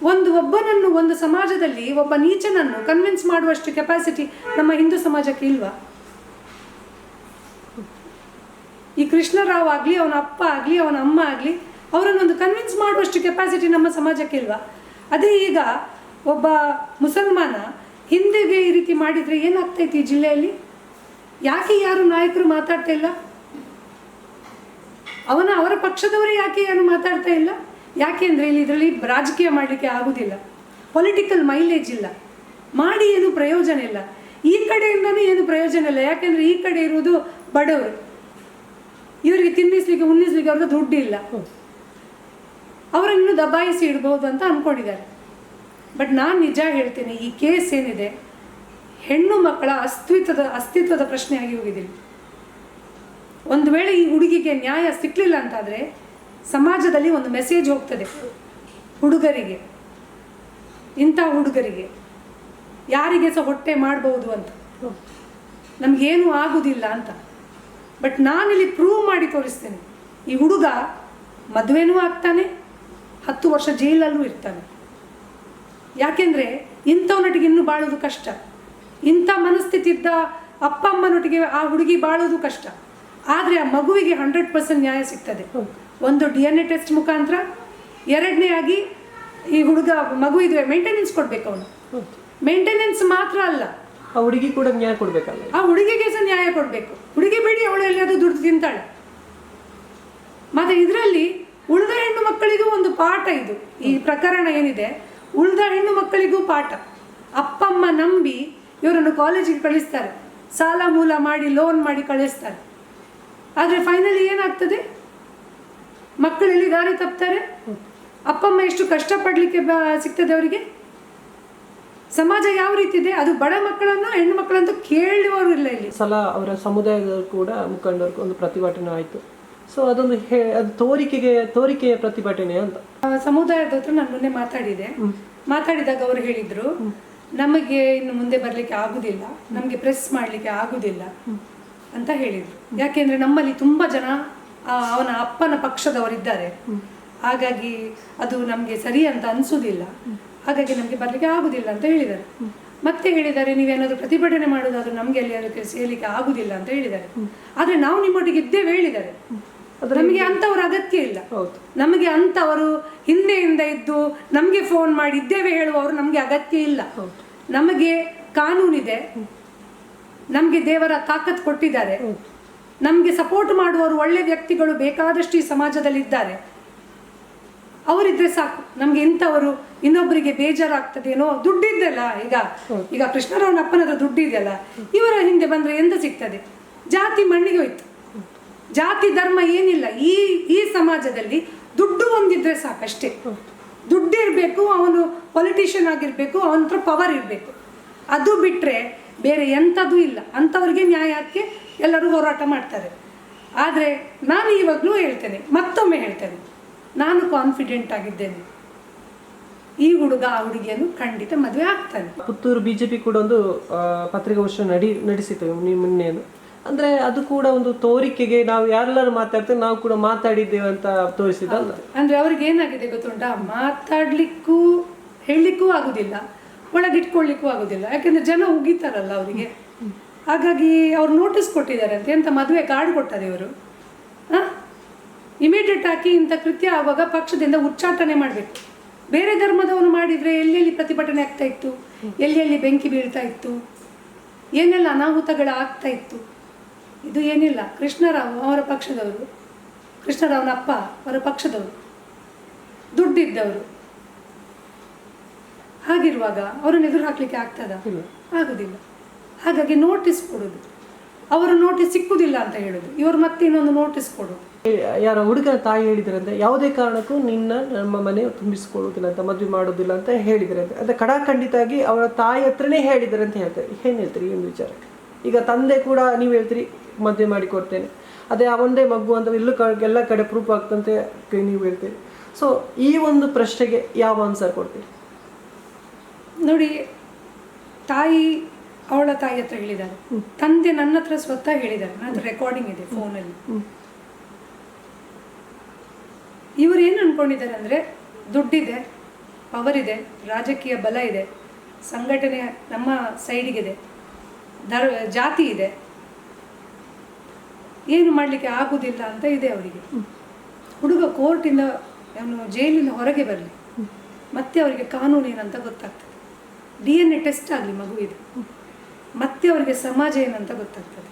ಒಂದು ಒಬ್ಬನನ್ನು ಒಂದು ಸಮಾಜದಲ್ಲಿ ಒಬ್ಬ ನೀಚನನ್ನು ಕನ್ವಿನ್ಸ್ ಮಾಡುವಷ್ಟು ಕೆಪಾಸಿಟಿ ನಮ್ಮ ಹಿಂದೂ ಸಮಾಜಕ್ಕೆ ಇಲ್ವಾ? ಈ ಕೃಷ್ಣರಾವ್ ಆಗಲಿ, ಅವನ ಅಪ್ಪ ಆಗಲಿ, ಅವನ ಅಮ್ಮ ಆಗಲಿ ಅವರನ್ನೊಂದು ಕನ್ವಿನ್ಸ್ ಮಾಡುವಷ್ಟು ಕೆಪಾಸಿಟಿ ನಮ್ಮ ಸಮಾಜಕ್ಕೆ ಇಲ್ವಾ? ಅದೇ ಈಗ ಒಬ್ಬ ಮುಸಲ್ಮಾನ ಹಿಂದೆಗೆ ಈ ರೀತಿ ಮಾಡಿದರೆ ಏನಾಗ್ತೈತಿ ಈ ಜಿಲ್ಲೆಯಲ್ಲಿ? ಯಾಕೆ ಯಾರು ನಾಯಕರು ಮಾತಾಡ್ತಾ ಇಲ್ಲ? ಅವನ ಅವರ ಪಕ್ಷದವರೇ ಯಾಕೆ ಏನು ಮಾತಾಡ್ತಾ ಇಲ್ಲ? ಯಾಕೆ ಅಂದರೆ ಇಲ್ಲಿ ಇದರಲ್ಲಿ ರಾಜಕೀಯ ಮಾಡಲಿಕ್ಕೆ ಆಗೋದಿಲ್ಲ. ಪೊಲಿಟಿಕಲ್ ಮೈಲೇಜ್ ಇಲ್ಲ. ಮಾಡಿ ಏನು ಪ್ರಯೋಜನ ಇಲ್ಲ. ಈ ಕಡೆಯಿಂದನೂ ಏನು ಪ್ರಯೋಜನ ಇಲ್ಲ. ಯಾಕೆಂದರೆ ಈ ಕಡೆ ಇರುವುದು ಬಡವರು. ಇವರಿಗೆ ತಿನ್ನಿಸ್ಲಿಕ್ಕೆ, ಉಣ್ಣಿಸ್ಲಿಕ್ಕೆ ಅವ್ರದ್ದು ದುಡ್ಡು ಇಲ್ಲ ಅವರನ್ನು ದಬಾಯಿಸಿ ಇಡ್ಬೋದು ಅಂತ ಅಂದ್ಕೊಂಡಿದ್ದಾರೆ ಬಟ್ ನಾನು ನಿಜ ಹೇಳ್ತೀನಿ, ಈ ಕೇಸ್ ಏನಿದೆ, ಹೆಣ್ಣು ಮಕ್ಕಳ ಅಸ್ತಿತ್ವದ ಅಸ್ತಿತ್ವದ ಪ್ರಶ್ನೆ ಆಗಿ ಹೋಗಿದ್ದೀನಿ ಒಂದು ವೇಳೆ ಈ ಹುಡುಗಿಗೆ ನ್ಯಾಯ ಸಿಕ್ಕಲಿಲ್ಲ ಅಂತಾದರೆ, ಸಮಾಜದಲ್ಲಿ ಒಂದು ಮೆಸೇಜ್ ಹೋಗ್ತದೆ, ಹುಡುಗರಿಗೆ, ಇಂಥ ಹುಡುಗರಿಗೆ. ಯಾರಿಗೆ ಸಹ ಹೊಟ್ಟೆ ಮಾಡ್ಬೋದು ಅಂತ. ನಮಗೇನು ಆಗುವುದಿಲ್ಲ ಅಂತ. ಬಟ್ ನಾನಿಲ್ಲಿ ಪ್ರೂವ್ ಮಾಡಿ ತೋರಿಸ್ತೇನೆ. ಈ ಹುಡುಗ ಮದುವೆನೂ ಆಗ್ತಾನೆ ಹತ್ತು ವರ್ಷ ಜೈಲಲ್ಲೂ ಇರ್ತಾನೆ. ಯಾಕೆಂದರೆ ಇಂಥವನೊಟ್ಟಿಗೆ ಇನ್ನೂ ಬಾಳೋದು ಕಷ್ಟ. ಇಂಥ ಮನಸ್ಥಿತಿ ಇದ್ದ ಅಪ್ಪ ಅಮ್ಮನೊಟ್ಟಿಗೆ ಆ ಹುಡುಗಿ ಬಾಳೋದು ಕಷ್ಟ. ಆದರೆ ಆ ಮಗುವಿಗೆ ಹಂಡ್ರೆಡ್ ಪರ್ಸೆಂಟ್ ನ್ಯಾಯ ಸಿಗ್ತದೆ. ಒಂದು ಡಿ ಎನ್ ಎ ಟೆಸ್ಟ್ ಮುಖಾಂತರ ಎರಡನೇ ಆಗಿ ಈ ಹುಡುಗ ಮಗು ಇದುವೆ ಮೇಂಟೆನೆನ್ಸ್ ಕೊಡಬೇಕು ಅವನು. ಮೇಂಟೆನೆನ್ಸ್ ಮಾತ್ರ ಅಲ್ಲ. ಆ ಹುಡುಗಿ ಕೂಡ ನ್ಯಾಯ ಕೊಡ್ಬೇಕಲ್ಲ. ಆ ಹುಡುಗಿಗೆ ಸಹ ನ್ಯಾಯ ಕೊಡಬೇಕು. ಹುಡುಗಿ ಬೇಡಿ, ಅವಳು ಎಲ್ಲಾದ್ರೂ ದುಡ್ಡು ತಿಂತಾಳೆ. ಮತ್ತೆ ಇದರಲ್ಲಿ ಉಳಿದ ಹೆಣ್ಣು ಮಕ್ಕಳಿಗೂ ಒಂದು ಪಾಠ ಇದು. ಈ ಪ್ರಕರಣ ಏನಿದೆ? ಉಳಿದ ಹೆಣ್ಣು ಮಕ್ಕಳಿಗೂ ಪಾಠ. ಅಪ್ಪಮ್ಮ ನಂಬಿ ಇವರನ್ನು ಕಾಲೇಜಿಗೆ ಕಳಿಸ್ತಾರೆ. ಸಾಲ ಮೂಲ ಮಾಡಿ, ಲೋನ್ ಮಾಡಿ ಕಳಿಸ್ತಾರೆ. ಆದರೆ ಫೈನಲಿ ಏನಾಗ್ತದೆ? ಮಕ್ಕಳಲ್ಲಿ ದಾರಿ ತಪ್ತಾರೆ? ಅಪ್ಪಮ್ಮ ಎಷ್ಟು ಕಷ್ಟಪಡಲಿಕ್ಕೆ ಸಿಗ್ತದೆ ಅವರಿಗೆ? ಸಮಾಜ ಯಾವ ರೀತಿ ಇದೆ ಅದು ಬಡ ಮಕ್ಕಳನ್ನ ಹೆಣ್ಣು ಮಕ್ಕಳಂತ ಕೇಳುವವರು ಇಲ್ಲ ಇಲ್ಲಿ. ಸಲ ಅವರ ಸಮುದಾಯದವರು ಕೂಡ ಮುಖಂಡರು ಒಂದು ಪ್ರತಿಭಟನೆ ಆಯಿತು. ಸೊ ಅದೊಂದು ಹೇ ಅದು ತೋರಿಕೆಗೆ ತೋರಿಕೆಯ ಪ್ರತಿಭಟನೆ ಅಂತ. ಸಮುದಾಯದ ಹತ್ರ ನಾನು ಮೊನ್ನೆ ಮಾತಾಡಿದೆ. ಮಾತಾಡಿದಾಗ ಅವರು ಹೇಳಿದ್ರು ನಮಗೆ ಇನ್ನು ಮುಂದೆ ಬರಲಿಕ್ಕೆ ಆಗುದಿಲ್ಲ. ನಮಗೆ ಪ್ರೆಸ್ ಮಾಡಲಿಕ್ಕೆ ಆಗುದಿಲ್ಲ. ಅಂತ ಹೇಳಿದ್ರು. ಯಾಕೆಂದ್ರೆ ನಮ್ಮಲ್ಲಿ ತುಂಬಾ ಜನ ಅವನ ಅಪ್ಪನ ಪಕ್ಷದವರಿದ್ದಾರೆ. ಹಾಗಾಗಿ ಅದು ನಮಗೆ ಸರಿ ಅಂತ ಅನ್ಸುದಿಲ್ಲ. ಹಾಗಾಗಿ ನಮಗೆ ಬರಲಿಕ್ಕೆ ಆಗುದಿಲ್ಲ ಅಂತ ಹೇಳಿದ್ದಾರೆ. ಮತ್ತೆ ಹೇಳಿದ್ದಾರೆ ನೀವೇನಾದ್ರೂ ಪ್ರತಿಭಟನೆ ಮಾಡೋದಾದ್ರೂ ನಮಗೆ ಅಲ್ಲಿ ಅದಕ್ಕೆ ಸೇರ್ಲಿಕ್ಕೆ ಆಗುದಿಲ್ಲ ಅಂತ ಹೇಳಿದ್ದಾರೆ. ಆದ್ರೆ ನಾವು ನಿಮ್ಮೊಟ್ಟಿಗೆ ಇದ್ದೇವೆ ಹೇಳಿದ್ದಾರೆ. ನಮಗೆ ಅಂತವ್ರ ಅಗತ್ಯ ಇಲ್ಲ. ಹೌದು. ನಮಗೆ ಅಂಥವರು ಹಿಂದೆಯಿಂದ ಇದ್ದು ನಮಗೆ ಫೋನ್ ಮಾಡಿ ಇದ್ದೇವೆ ಹೇಳುವವರು ನಮಗೆ ಅಗತ್ಯ ಇಲ್ಲ. ನಮಗೆ ಕಾನೂನಿದೆ ನಮಗೆ ದೇವರ ತಾಕತ್ ಕೊಟ್ಟಿದ್ದಾರೆ. ನಮಗೆ ಸಪೋರ್ಟ್ ಮಾಡುವವರು ಒಳ್ಳೆ ವ್ಯಕ್ತಿಗಳು ಬೇಕಾದಷ್ಟು ಈ ಸಮಾಜದಲ್ಲಿ ಇದ್ದಾರೆ ಅವರಿದ್ರೆ ಸಾಕು. ನಮ್ಗೆ ಇಂಥವರು ಇನ್ನೊಬ್ಬರಿಗೆ ಬೇಜಾರಾಗ್ತದೇನೋ ದುಡ್ಡಿದ್ದಲ್ಲ ಈಗ. ಈಗ ಕೃಷ್ಣರಾವನ ಅಪ್ಪನ ಹತ್ರ ದುಡ್ಡಿದೆಯಲ್ಲ ಇವರ ಹಿಂದೆ ಬಂದ್ರೆ ಎಂತ ಸಿಗ್ತದೆ? ಜಾತಿ ಮಣ್ಣಿಗೆ ಹೋಯ್ತು. ಜಾತಿ ಧರ್ಮ ಏನಿಲ್ಲ. ಈ ಈ ಸಮಾಜದಲ್ಲಿ ದುಡ್ಡು ಒಂದಿದ್ರೆ ಸಾಕಷ್ಟೇ. ದುಡ್ಡು ಇರಬೇಕು ಅವನು ಪೊಲಿಟಿಷಿಯನ್ ಆಗಿರಬೇಕು ಅವನ ಹತ್ರ ಪವರ್ ಇರಬೇಕು. ಅದು ಬಿಟ್ಟರೆ ಬೇರೆ ಎಂಥದ್ದು ಇಲ್ಲ. ಅಂಥವ್ರಿಗೆ ನ್ಯಾಯಕ್ಕೆ ಎಲ್ಲರೂ ಹೋರಾಟ ಮಾಡ್ತಾರೆ. ಆದರೆ ನಾನು ಇವಾಗಲೂ ಹೇಳ್ತೇನೆ ಮತ್ತೊಮ್ಮೆ ಹೇಳ್ತೇನೆ. ನಾನು ಕಾನ್ಫಿಡೆಂಟ್ ಆಗಿದ್ದೇನೆ. ಈ ಹುಡುಗ ಆ ಹುಡುಗಿಯನ್ನು ಖಂಡಿತ ಮದುವೆ ಆಗ್ತಾನೆ. ಪುತ್ತೂರು ಬಿಜೆಪಿ ಕೂಡ ಒಂದು ಪತ್ರಿಕಾ ವರ್ಷ ನಡಿ ನಡೆಸಿತು ಮೊನ್ನೆನು ಅಂದ್ರೆ ಅದು ಕೂಡ ಒಂದು ತೋರಿಕೆಗೆ ನಾವು ಯಾರೆಲ್ಲರೂ ಮಾತಾಡ್ತೇವೆ ನಾವು ಕೂಡ ಮಾತಾಡಿದ್ದೇವೆ ಅಂತ ತೋರಿಸಿದಲ್ಲ ಅಂದ್ರೆ ಅವ್ರಿಗೆ ಏನಾಗಿದೆ ಗೊತ್ತುಂಟಾ? ಮಾತಾಡ್ಲಿಕ್ಕೂ ಹೇಳಲಿಕ್ಕೂ ಆಗುದಿಲ್ಲ. ಒಳಗಿಟ್ಕೊಳ್ಳಿಕ್ಕೂ ಆಗುದಿಲ್ಲ. ಯಾಕಂದ್ರೆ ಜನ ಉಗಿತಾರಲ್ಲ ಅವರಿಗೆ. ಹಾಗಾಗಿ ಅವ್ರು ನೋಟಿಸ್ ಕೊಟ್ಟಿದ್ದಾರೆ ಅಂತ ಎಂತ ಮದುವೆ ಕಾರ್ಡ್ ಕೊಟ್ಟಾರೆ ಇವರು? ಇಮಿಡಿಯೇಟ್ ಆಗಿ ಇಂಥ ಕೃತ್ಯ ಆಗುವಾಗ ಪಕ್ಷದಿಂದ ಉಚ್ಚಾಟನೆ ಮಾಡಬೇಕು. ಬೇರೆ ಧರ್ಮದವನು ಮಾಡಿದರೆ ಎಲ್ಲೆಲ್ಲಿ ಪ್ರತಿಭಟನೆ ಆಗ್ತಾ ಇತ್ತು? ಎಲ್ಲೆಲ್ಲಿ ಬೆಂಕಿ ಬೀಳ್ತಾ ಇತ್ತು? ಏನೆಲ್ಲ ಅನಾಹುತಗಳು ಆಗ್ತಾ ಇತ್ತು? ಇದು ಏನಿಲ್ಲ. ಕೃಷ್ಣರಾವ್ ಅವರ ಪಕ್ಷದವರು. ಕೃಷ್ಣರಾವ್ನ ಅಪ್ಪ ಅವರ ಪಕ್ಷದವರು. ದುಡ್ಡಿದ್ದವರು. ಹಾಗಿರುವಾಗ ಅವರನ್ನು ಎದುರು ಹಾಕ್ಲಿಕ್ಕೆ ಆಗ್ತದ. ಆಗುದಿಲ್ಲ. ಹಾಗಾಗಿ ನೋಟಿಸ್ ಕೊಡೋದು. ಅವರು ನೋಟಿಸ್ ಸಿಕ್ಕುದಿಲ್ಲ ಅಂತ ಹೇಳೋದು. ಇವರು ಮತ್ತೆ ಇನ್ನೊಂದು ನೋಟಿಸ್ ಕೊಡೋದು. ಯಾರ ಹುಡುಗನ ತಾಯಿ ಹೇಳಿದ್ರಂತೆ ಯಾವುದೇ ಕಾರಣಕ್ಕೂ ನಿನ್ನ ನಮ್ಮ ಮನೆ ತುಂಬಿಸಿಕೊಳ್ಳುವುದಿಲ್ಲ ಅಂತ ಮದುವೆ ಮಾಡೋದಿಲ್ಲ ಅಂತ ಹೇಳಿದ್ರಂತೆ. ಕಡಾ ಖಂಡಿತಾಗಿ ಅವರ ತಾಯಿ ಹತ್ರನೇ ಹೇಳಿದ್ರಂತ ಅಂತ ಹೇಳ್ತಾರೆ ಏನ್ ಹೇಳ್ತೀರಿ ಈ ಒಂದು ವಿಚಾರ? ಈಗ ತಂದೆ ಕೂಡ ನೀವು ಹೇಳ್ತೀರಿ ಮದುವೆ ಮಾಡಿ ಕೊಡ್ತೇನೆ. ಅದೇ ಆ ಒಂದೇ ಮಗು ಅಂತ ಎಲ್ಲೂ ಕ ಎಲ್ಲ ಕಡೆ ಪ್ರೂಫ್ ಆಗ್ತಂತೆ ನೀವು ಹೇಳ್ತೀರಿ. ಸೊ ಈ ಒಂದು ಪ್ರಶ್ನೆಗೆ ಯಾವ ಆನ್ಸರ್ ಕೊಡ್ತೀರಿ? ನೋಡಿ ತಾಯಿ ಅವಳ ತಾಯಿ ಹತ್ರ ಹೇಳಿದ್ದಾರೆ. ತಂದೆ ನನ್ನ ಹತ್ರ ಸ್ವತಃ ಹೇಳಿದ್ದಾರೆ. ನನ್ನ ರೆಕಾರ್ಡಿಂಗ್ ಇದೆ ಫೋನಲ್ಲಿ ಇವರು ಏನು ಅಂದ್ಕೊಂಡಿದ್ದಾರೆ ಅಂದರೆ ದುಡ್ಡಿದೆ ಪವರ್ ಇದೆ, ರಾಜಕೀಯ ಬಲ ಇದೆ, ಸಂಘಟನೆ ನಮ್ಮ ಸೈಡಿಗಿದೆ ಧರ್, ಜಾತಿ ಇದೆ. ಏನು ಮಾಡಲಿಕ್ಕೆ ಆಗುವುದಿಲ್ಲ ಅಂತ ಇದೆ ಅವರಿಗೆ. ಹುಡುಗ ಕೋರ್ಟಿಂದ ಅವನು ಜೈಲಿನ ಹೊರಗೆ ಬರಲಿ. ಮತ್ತೆ ಅವರಿಗೆ ಕಾನೂನು ಏನಂತ ಗೊತ್ತಾಗ್ತದೆ. ಡಿ ಎನ್ ಎ ಟೆಸ್ಟ್ ಆಗಲಿ ಮಗುವಿದೆ ಮತ್ತೆ ಅವರಿಗೆ ಸಮಾಜ ಏನಂತ ಗೊತ್ತಾಗ್ತದೆ.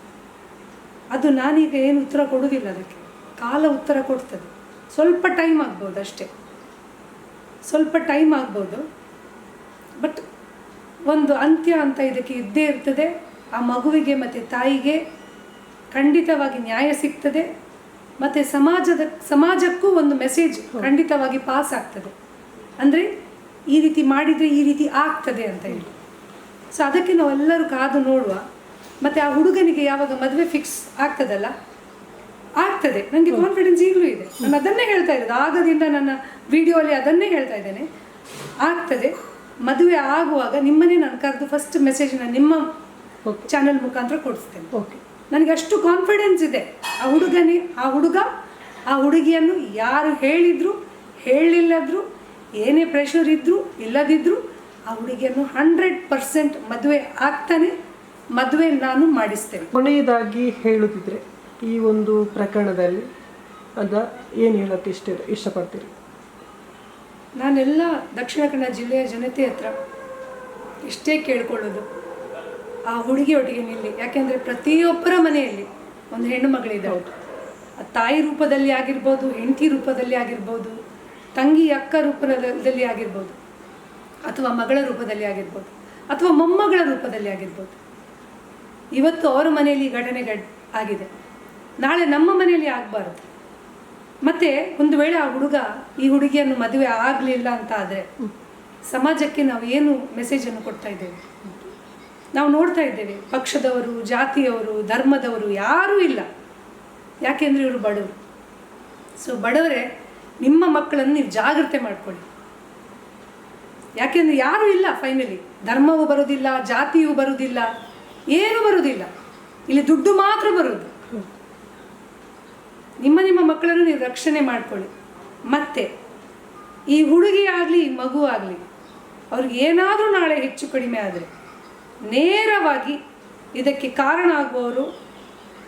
ಅದು ನಾನೀಗ ಏನು ಉತ್ತರ ಕೊಡುವುದಿಲ್ಲ ಅದಕ್ಕೆ. ಕಾಲ ಉತ್ತರ ಕೊಡ್ತದೆ. ಸ್ವಲ್ಪ ಟೈಮ್ ಆಗ್ಬೋದು ಅಷ್ಟೇ. ಸ್ವಲ್ಪ ಟೈಮ್ ಆಗ್ಬೋದು. ಬಟ್ ಒಂದು ಅಂತ್ಯ ಅಂತ ಇದಕ್ಕೆ ಇದ್ದೇ ಇರ್ತದೆ. ಆ ಮಗುವಿಗೆ ಮತ್ತು ತಾಯಿಗೆ ಖಂಡಿತವಾಗಿ ನ್ಯಾಯ ಸಿಗ್ತದೆ. ಮತ್ತು ಸಮಾಜದ ಸಮಾಜಕ್ಕೂ ಒಂದು ಮೆಸೇಜ್ ಖಂಡಿತವಾಗಿ ಪಾಸ್ ಆಗ್ತದೆ. ಅಂದರೆ ಈ ರೀತಿ ಮಾಡಿದರೆ ಈ ರೀತಿ ಆಗ್ತದೆ ಅಂತ ಹೇಳಿ. ಸೊ ಅದಕ್ಕೆ ನಾವೆಲ್ಲರೂ ಕಾದು ನೋಡುವ. ಮತ್ತು ಆ ಹುಡುಗನಿಗೆ ಯಾವಾಗ ಮದುವೆ ಫಿಕ್ಸ್ ಆಗ್ತದಲ್ಲ ಆಗ್ತದೆ. ನನಗೆ ಕಾನ್ಫಿಡೆನ್ಸ್ ಈಗಲೂ ಇದೆ. ನಾನು ಅದನ್ನೇ ಹೇಳ್ತಾ ಇರೋದು. ಆಗದಿಂದ ನನ್ನ ವಿಡಿಯೋಲಿ ಅದನ್ನೇ ಹೇಳ್ತಾ ಇದ್ದೇನೆ. ಆಗ್ತದೆ. ಮದುವೆ ಆಗುವಾಗ ನಿಮ್ಮನ್ನೇ ನಾನು ಕರೆದು ಫಸ್ಟ್ ಮೆಸೇಜ್ನ ನಿಮ್ಮ ಚಾನೆಲ್ ಮುಖಾಂತರ ಕೊಡಿಸ್ತೇನೆ. ಓಕೆ ನನಗೆ ಅಷ್ಟು ಕಾನ್ಫಿಡೆನ್ಸ್ ಇದೆ. ಆ ಹುಡುಗನೇ ಆ ಹುಡುಗ ಆ ಹುಡುಗಿಯನ್ನು ಯಾರು ಹೇಳಿದ್ರು ಹೇಳಿಲ್ಲದ್ರು ಏನೇ ಪ್ರೆಷರ್ ಇದ್ದರೂ ಇಲ್ಲದಿದ್ದರೂ ಆ ಹುಡುಗಿಯನ್ನು ಹಂಡ್ರೆಡ್ ಪರ್ಸೆಂಟ್ ಮದುವೆ ಆಗ್ತಾನೆ. ಮದುವೆ ನಾನು ಮಾಡಿಸ್ತೇನೆ. ಕೊನೆಯದಾಗಿ ಹೇಳುತ್ತಿದ್ರೆ ಈ ಒಂದು ಪ್ರಕರಣದಲ್ಲಿ ಅದ ಏನು ಹೇಳೋಕ್ಕೆ ಇಷ್ಟ ಇಷ್ಟಪಡ್ತೀರಿ? ನಾನೆಲ್ಲ ದಕ್ಷಿಣ ಕನ್ನಡ ಜಿಲ್ಲೆಯ ಜನತೆ ಹತ್ರ ಇಷ್ಟೇ ಕೇಳ್ಕೊಳ್ಳೋದು. ಆ ಹುಡುಗಿ ಹುಡುಗಿ ನಿಲ್ಲಿ ಯಾಕೆಂದರೆ ಪ್ರತಿಯೊಬ್ಬರ ಮನೆಯಲ್ಲಿ ಒಂದು ಹೆಣ್ಣು ಮಗಳಿದೆ ಆ ತಾಯಿ ರೂಪದಲ್ಲಿ ಆಗಿರ್ಬೋದು ಹೆಂಡತಿ ರೂಪದಲ್ಲಿ ಆಗಿರ್ಬೋದು ತಂಗಿ ಅಕ್ಕ ರೂಪದಲ್ಲಿ ಆಗಿರ್ಬೋದು ಅಥವಾ ಮಗಳ ರೂಪದಲ್ಲಿ ಆಗಿರ್ಬೋದು ಅಥವಾ ಮೊಮ್ಮಗಳ ರೂಪದಲ್ಲಿ ಆಗಿರ್ಬೋದು ಇವತ್ತು ಅವರ ಮನೆಯಲ್ಲಿ ಘಟನೆ ಆಗಿದೆ. ನಾಳೆ ನಮ್ಮ ಮನೆಯಲ್ಲಿ ಆಗಬಾರ್ದು. ಮತ್ತೆ ಒಂದು ವೇಳೆ ಆ ಹುಡುಗ ಈ ಹುಡುಗಿಯನ್ನು ಮದುವೆ ಆಗಲಿಲ್ಲ ಅಂತ ಆದರೆ ಸಮಾಜಕ್ಕೆ ನಾವು ಏನು ಮೆಸೇಜನ್ನು ಕೊಡ್ತಾ ಇದ್ದೇವೆ? ನಾವು ನೋಡ್ತಾ ಇದ್ದೇವೆ, ಪಕ್ಷದವರು, ಜಾತಿಯವರು, ಧರ್ಮದವರು ಯಾರೂ ಇಲ್ಲ. ಯಾಕೆಂದರೆ ಇವರು ಬಡವರು. ಸೊ ಬಡವರೇ, ನಿಮ್ಮ ಮಕ್ಕಳನ್ನು ನೀವು ಜಾಗ್ರತೆ ಮಾಡ್ಕೊಳ್ಳಿ. ಯಾಕೆಂದ್ರೆ ಯಾರೂ ಇಲ್ಲ ಫೈನಲಿ ಧರ್ಮವೂ ಬರೋದಿಲ್ಲ ಜಾತಿಯೂ ಬರೋದಿಲ್ಲ ಏನೂ ಬರೋದಿಲ್ಲ ಇಲ್ಲಿ ದುಡ್ಡು ಮಾತ್ರ ಬರೋದು ನಿಮ್ಮ ನಿಮ್ಮ ಮಕ್ಕಳನ್ನು ನೀವು ರಕ್ಷಣೆ ಮಾಡ್ಕೊಳ್ಳಿ. ಮತ್ತೆ ಈ ಹುಡುಗಿ ಆಗಲಿ, ಈ ಮಗು ಆಗಲಿ, ಅವ್ರಿಗೆ ಏನಾದರೂ ನಾಳೆ ಹೆಚ್ಚು ಕಡಿಮೆ ಆದರೆ ನೇರವಾಗಿ ಇದಕ್ಕೆ ಕಾರಣ ಆಗುವವರು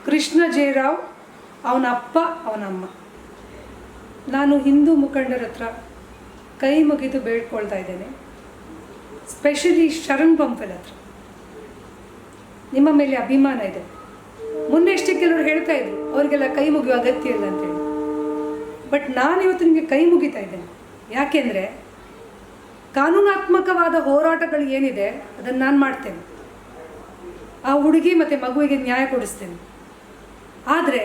ಕೃಷ್ಣ ಜಯರಾವ್, ಅವನ ಅಪ್ಪ ಅವನಮ್ಮ ನಾನು ಹಿಂದೂ ಮುಖಂಡರ ಹತ್ರ ಕೈ ಮುಗಿದು ಬೇಡ್ಕೊಳ್ತಾ ಇದ್ದೇನೆ. ಸ್ಪೆಷಲಿ ಶರಣ್ ಪಂಪಲ್ ಹತ್ರ. ನಿಮ್ಮ ಮೇಲೆ ಅಭಿಮಾನ ಇದೆ. ಮುನ್ನೆಷ್ಟೇ ಕೆಲವರು ಹೇಳ್ತಾ ಇದ್ರು, ಅವರಿಗೆಲ್ಲ ಕೈ ಮುಗಿಯುವ ಅಗತ್ಯ ಇಲ್ಲ ಅಂತೇಳಿ ಬಟ್ ನಾನು ಇವತ್ತು ನಿಮಗೆ ಕೈ ಮುಗಿತಾ ಇದ್ದೇನೆ. ಯಾಕೆಂದರೆ ಕಾನೂನಾತ್ಮಕವಾದ ಹೋರಾಟಗಳು ಏನಿದೆ, ಅದನ್ನು ನಾನು ಮಾಡ್ತೇನೆ. ಆ ಹುಡುಗಿ ಮತ್ತು ಮಗುವಿಗೆ ನ್ಯಾಯ ಕೊಡಿಸ್ತೇನೆ. ಆದರೆ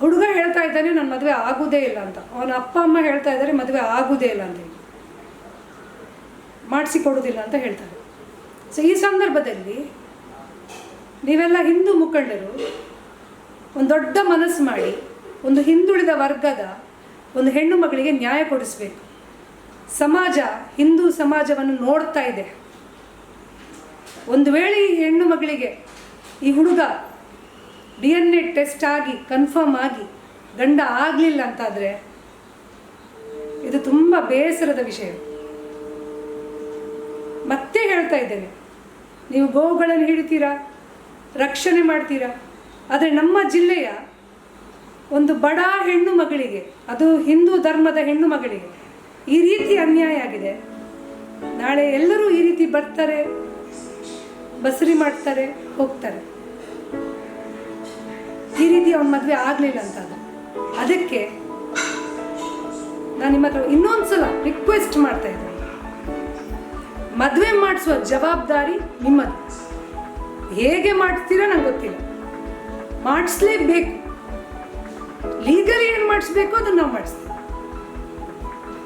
ಹುಡುಗ ಹೇಳ್ತಾ ಇದ್ದಾನೆ ನನ್ನ ಮದುವೆ ಆಗೋದೇ ಇಲ್ಲ ಅಂತ. ಅವನ ಅಪ್ಪ, ಅಮ್ಮ ಹೇಳ್ತಾ ಇದ್ದಾರೆ, ಮದುವೆ ಆಗೋದೇ ಇಲ್ಲ ಅಂತ ಮಾಡಿಸಿಕೊಡೋದಿಲ್ಲ ಮಾಡಿಸಿ ಅಂತ ಹೇಳ್ತಾರೆ. ಸೊ ಈ ಸಂದರ್ಭದಲ್ಲಿ ನೀವೆಲ್ಲ ಹಿಂದೂ ಮುಖಂಡರು, ಒಂದು ದೊಡ್ಡ ಮನಸ್ಸು ಮಾಡಿ, ಒಂದು ಹಿಂದುಳಿದ ವರ್ಗದ ಒಂದು ಹೆಣ್ಣು ಮಗಳಿಗೆ ನ್ಯಾಯ ಕೊಡಿಸ್ಬೇಕು. ಸಮಾಜ, ಹಿಂದೂ ಸಮಾಜವನ್ನು ನೋಡ್ತಾ ಇದೆ. ಒಂದು ವೇಳೆ ಈ ಹೆಣ್ಣು ಮಗಳಿಗೆ ಈ ಹುಡುಗ ಡಿ ಎನ್ ಎ ಟೆಸ್ಟ್ ಆಗಿ, ಕನ್ಫರ್ಮ್ ಆಗಿ, ಗಂಡ ಆಗಲಿಲ್ಲ ಅಂತಾದರೆ, ಇದು ತುಂಬ ಬೇಸರದ ವಿಷಯ. ಮತ್ತೆ ಹೇಳ್ತಾ ಇದ್ದೇನೆ. ನೀವು ಗೋವುಗಳನ್ನು ಹಿಡಿತೀರಾ? ರಕ್ಷಣೆ ಮಾಡ್ತೀರಾ? ಆದರೆ ನಮ್ಮ ಜಿಲ್ಲೆಯ ಒಂದು ಬಡ ಹೆಣ್ಣು ಮಗಳಿಗೆ, ಅದು ಹಿಂದೂ ಧರ್ಮದ ಹೆಣ್ಣು ಮಗಳಿಗೆ ಈ ರೀತಿ ಅನ್ಯಾಯ ಆಗಿದೆ. ನಾಳೆ ಎಲ್ಲರೂ ಈ ರೀತಿ ಬರ್ತಾರೆ, ಬಸರಿ ಮಾಡ್ತಾರೆ, ಹೋಗ್ತಾರೆ. ಈ ರೀತಿ ಅವನ ಮದುವೆ ಆಗಲಿಲ್ಲ ಅಂತ ಅದಕ್ಕೆ ನಾನು ನಿಮ್ಮ ಹತ್ರ ಇನ್ನೊಂದ್ಸಲ ರಿಕ್ವೆಸ್ಟ್ ಮಾಡ್ತಾ ಇದ್ದೀನಿ. ಮದುವೆ ಮಾಡಿಸುವ ಜವಾಬ್ದಾರಿ ನಿಮ್ಮದು. ಹೇಗೆ ಮಾಡ್ತೀರಾ ನಂಗೆ ಗೊತ್ತಿಲ್ಲ. ಮಾಡಿಸ್ಲೇಬೇಕು. ಲೀಗಲಿ ಏನು ಮಾಡಿಸ್ಬೇಕು ಅದನ್ನು ನಾವು ಮಾಡಿಸ್ತೀವಿ.